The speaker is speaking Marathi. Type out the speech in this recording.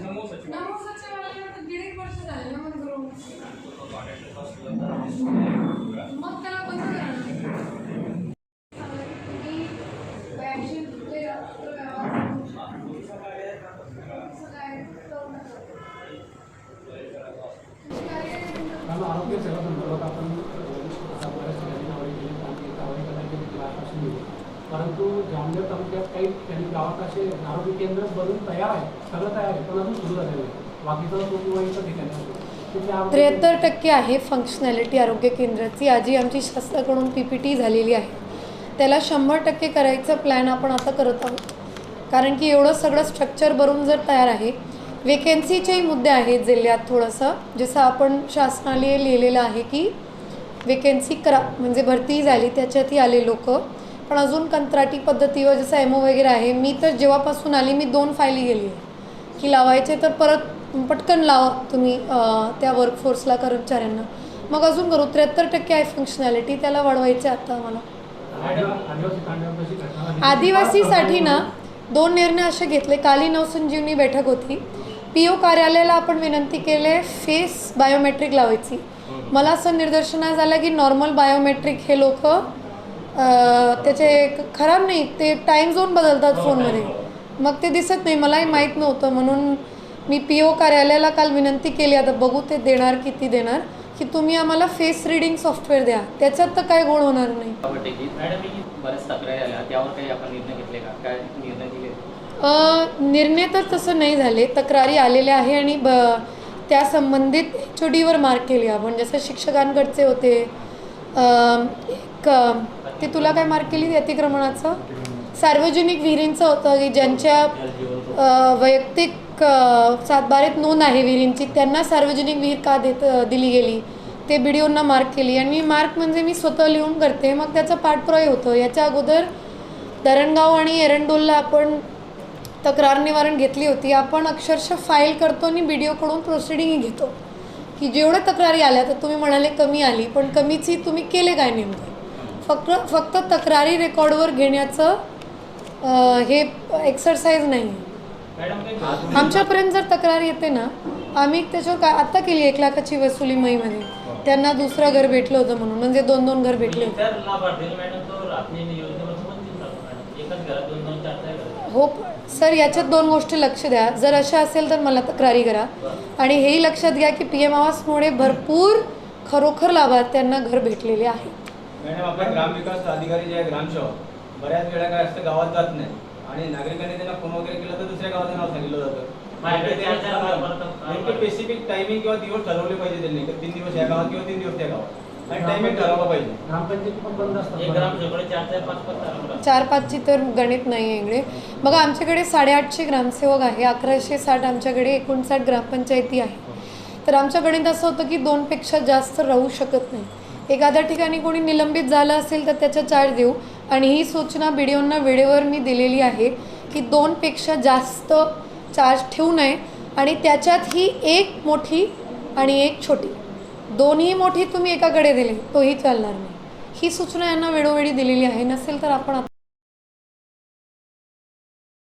नमो वेळेला तर दीड एक वर्ष झाले ना मग करून मग त्याला कसं करणार मी बॅगशी ते रात्र व्यवहार असं काय करू नका. काय कारण आरोग्य सेवा संदर्भात आपण आता बऱ्याच ठिकाणी आवडी केली आणि एक आवडी करायची क्लासपासून दिली परंतु जामनेर तालुक्यात काही ठिकाणी गावात असे आरोग्य केंद्र बनून तयार आहे सगळं तयार आहे पण अजून सुरू झालेलं आहे बाकीचं तो किंवा इतर ठिकाणी असो त्र्याहत्तर टक्के आहे फंक्शनॅलिटी आरोग्य केंद्राची. आजी आमची शासनाकडून पी पी टी झालेली आहे. त्याला शंभर टक्के करायचं प्लॅन आपण आता करत आहोत. कारण की एवढं सगळं स्ट्रक्चर भरून जर तयार आहे वेकेन्सीचेही मुद्दे आहेत जिल्ह्यात थोडंसं. जसं आपण शासनाने लिहिलेलं आहे की वेकेन्सी करा म्हणजे भरती झाली त्याच्यातही आले लोक. पण अजून कंत्राटी पद्धतीवर जसं एमओ वगैरे आहे मी तर जेव्हापासून आली मी दोन फायली गेली आहे. की लावायचे तर परत पटकन लावा तुम्ही त्या वर्कफोर्सला कर्मचाऱ्यांना. मग अजून करू त्र्याहत्तर टक्के आहे फंक्शनॅलिटी त्याला वाढवायचे आता मला आदिवासीसाठी ना दोन निर्णय असे घेतले. काली नवसंजीवनी बैठक होती. पी ओ कार्यालयाला आपण विनंती केले फेस बायोमेट्रिक लावायची. मला असं निदर्शनास झालं की नॉर्मल बायोमेट्रिक हे लोक त्याचे खराब नाही ते टाईम झोन बदलतात फोनमध्ये मग ते दिसत नाही मलाही माहीत नव्हतं. म्हणून मी पी ओ कार्यालयाला काल विनंती केली आता बघू ते देणार किती देणार की तुम्ही आम्हाला फेस रिडिंग सॉफ्टवेअर द्या. त्याच्यात तर काय गोळ होणार नाही. आवडते की मॅडम मी बऱ्याच तक्रारी आल्या. त्यावर काही आपण निर्णय घेतले का? काय निर्णय दिले? अ, निर्णय तर तसं नाही झाले. तक्रारी आलेल्या आहे आणि ब त्या संबंधित एच ओ डीवर मार्क केली आपण. जसं शिक्षकांकडचे होते. क ते तुला काय मार्क केली अतिक्रमणाचं? सार्वजनिक विहिरींचं होतं की ज्यांच्या वैयक्तिक सातबारेत नोंद आहे विहिरींची त्यांना सार्वजनिक विहीर का देत दिली गेली? ते बी डी ओंना मार्क केली. आणि मी मार्क म्हणजे मी स्वतः लिहून करते. मग त्याचा पाठपुरावा होतो. याच्या अगोदर धरणगाव आणि एरंडोलला आपण तक्रार निवारण घेतली होती. आपण अक्षरशः फाईल करतो आणि बी डी ओकडून प्रोसिडिंगही घेतो. की जेवढ्या तक्रारी आल्या तर तुम्ही म्हणाले कमी आली. पण कमीची तुम्ही केले काय नेमकं? फक्त फक्त तक्रारी रेकॉर्डवर घेण्याचं हे एक्सरसाइज नाही. आमच्यापर्यंत जर तक्रार येते ना आम्ही त्याच्यावर काय आत्ता केली एक लाखाची वसुली मईमध्ये त्यांना दुसरं घर भेटलं होतं म्हणून म्हणजे दोन दोन घर भेटले घर. हो सर याच्यात दोन गोष्टी लक्ष द्या. जर अशा असेल तर मला तक्रारी करा. आणि हेही लक्षात घ्या की पी एम आवासमुळे भरपूर खरोखर लाभार्थ्यांना घर भेटलेले आहे. मॅडम आपण ग्रामविकास अधिकारी जे आहे ग्रामसेवक बऱ्याच वेळा काय असतं गावात जात नाही. आणि नागरिकांनी त्यांना फोन वगैरे केला तर दुसऱ्या गावाचं नाव सांगितलं जातं. स्पेसिफिक टायमिंग किंवा दिवस ठरवले पाहिजे त्यांनी. तीन दिवस या गावात किंवा तीन दिवस त्या गावात. आणि टायमिंग ठरवला पाहिजे. ग्रामपंचायती पण बंद असतात एक ग्राम सेवकडे चार पाचची तर गणित नाही आहे इकडे. बघा आमच्याकडे साडेआठशे ग्रामसेवक आहे. अकराशे साठ आमच्याकडे एकोणसाठ ग्रामपंचायती आहे. तर आमच्या गणित असं होतं की दोनपेक्षा जास्त राहू शकत नाही. एखाद्या ठिकाणी कोणी निलंबित झालं असेल तर त्याचा चार्ज देऊ. आणि ही सूचना बी डी ओंना वेळेवर मी दिलेली आहे की दोनपेक्षा जास्त चार्ज ठेवू नये आणि त्याच्यात ही एक मोठी आणि एक छोटी. दोन्ही मोठी तुम्ही एकाकडे दिली तोही चालणार नाही. ही सूचना यांना वेळोवेळी दिलेली आहे. नसेल तर आपण